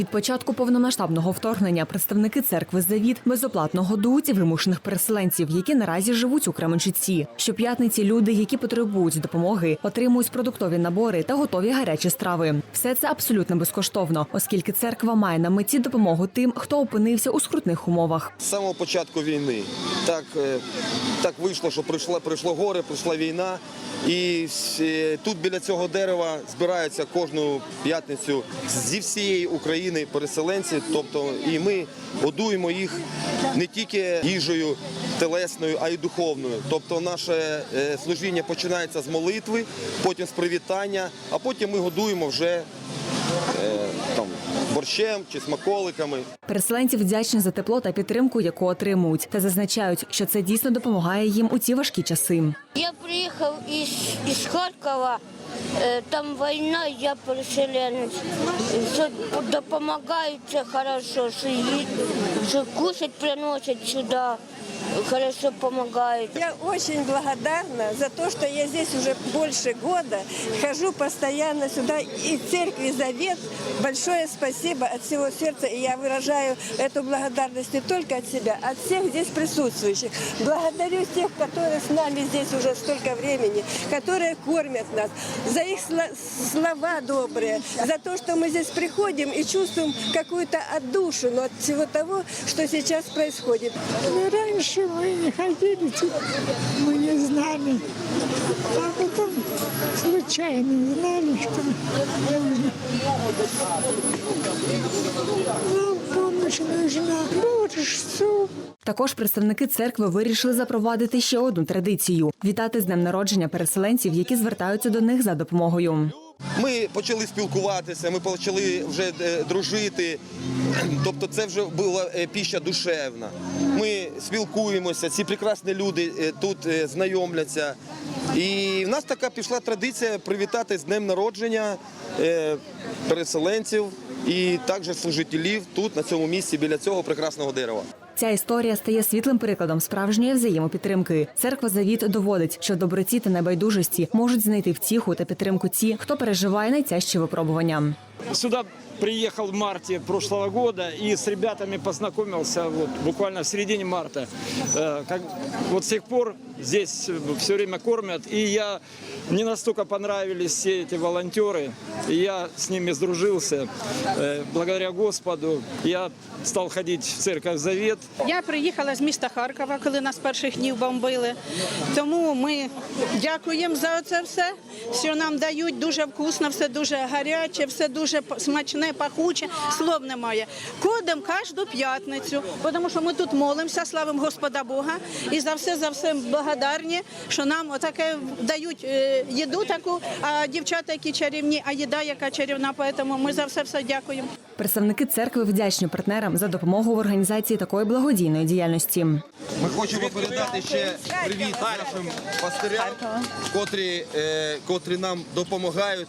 Від початку повномасштабного вторгнення представники церкви Завіт безоплатно годують вимушених переселенців, які наразі живуть у Кременчуці. Щоп'ятниці люди, які потребують допомоги, отримують продуктові набори та готові гарячі страви. Все це абсолютно безкоштовно, оскільки церква має на меті допомогу тим, хто опинився у скрутних умовах. З самого початку війни так, е, так вийшло, що прийшло, прийшло горе, прийшла війна. І е, тут біля цього дерева збираються кожну п'ятницю зі всієї України переселенці. Тобто, і ми годуємо їх не тільки їжею телесною, а й духовною. Тобто, наше е, служіння починається з молитви, потім з привітання, а потім ми годуємо вже е, там борщем чи смаколиками. Переселенці вдячні за тепло та підтримку, яку отримують, та зазначають, що це дійсно допомагає їм у ці важкі часи. Я приехал из, из Харькова, э, там война, я переселенец. Допомагаються хорошо, що, що кушать приносять сюда, хорошо помогают. Я очень благодарна за то, что я здесь уже больше года, хожу постоянно сюда, и церкви Завет. Большое спасибо от всего сердца, и я выражаю эту благодарность не только от себя, от всех здесь присутствующих. Благодарю тех, которые с нами здесь уже столько времени, которые кормят нас, за их сло- слова добрые, за то, что мы здесь приходим и чувствуем какую-то отдушину от всего того, что сейчас происходит. Ну, раньше мы не ходили, мы не знали. А потом случайно знали, что. Нам помощь нужна. Борщ, суп. Також представники церкви вирішили запровадити ще одну традицію вітати з днем народження переселенців, які звертаються до них за допомогою. Ми почали спілкуватися, ми почали вже е, дружити. Тобто, це вже була е, піща душевна. Ми спілкуємося, ці прекрасні люди е, тут знайомляться. І в нас така пішла традиція привітати з днем народження переселенців і також служителів тут, на цьому місці, біля цього прекрасного дерева. Ця історія стає світлим прикладом справжньої взаємопідтримки. Церква Завіт доводить, що доброці та небайдужості можуть знайти втіху та підтримку ті, хто переживає найтяжчі випробування. Сюда приехал в марте прошлого года и с ребятами познакомился вот буквально в середине марта. Э, Как, вот с тех пор здесь все время кормят, и я мне настолько понравились все эти волонтеры, и я с ними сдружился. Э, Благодаря Господу я стал ходить в церковь Завет. Я приїхала з міста Харкова, коли нас перших днів бомбили. Тому ми дякуємо за це все, що нам дають дуже вкусно, все дуже гаряче, все дуже Смачне, пахуче. Слов немає. Ходимо кожну п'ятницю, тому що ми тут молимося, славимо Господа Бога. І за все, за все благодарні, що нам отаке дають е, їду таку, а дівчата, які чарівні, а їда, яка чарівна. Тому ми за все все дякуємо. Представники церкви вдячні партнерам за допомогу в організації такої благодійної діяльності. Ми хочемо передати ще привіт нашим пастирям, котрі, е, котрі нам допомагають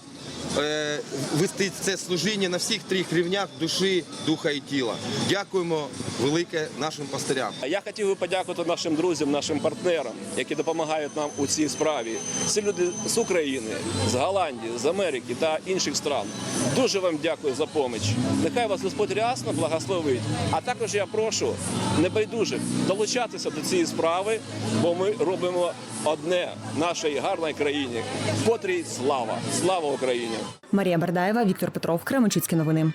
вести це служіння на всіх трьох рівнях душі, духа і тіла. Дякуємо велике нашим пастирям. Я хотів би подякувати нашим друзям, нашим партнерам, які допомагають нам у цій справі. Це люди з України, з Голландії, з Америки та інших стран. Дуже вам дякую за поміч. Нехай вас Господь рясно благословить. А також я прошу небайдужих долучатися до цієї справи, бо ми робимо одне нашій гарній країні, котрій слава. Слава Україні! Марія Бердаєва, Віктор Петров, Кременчуцькі новини.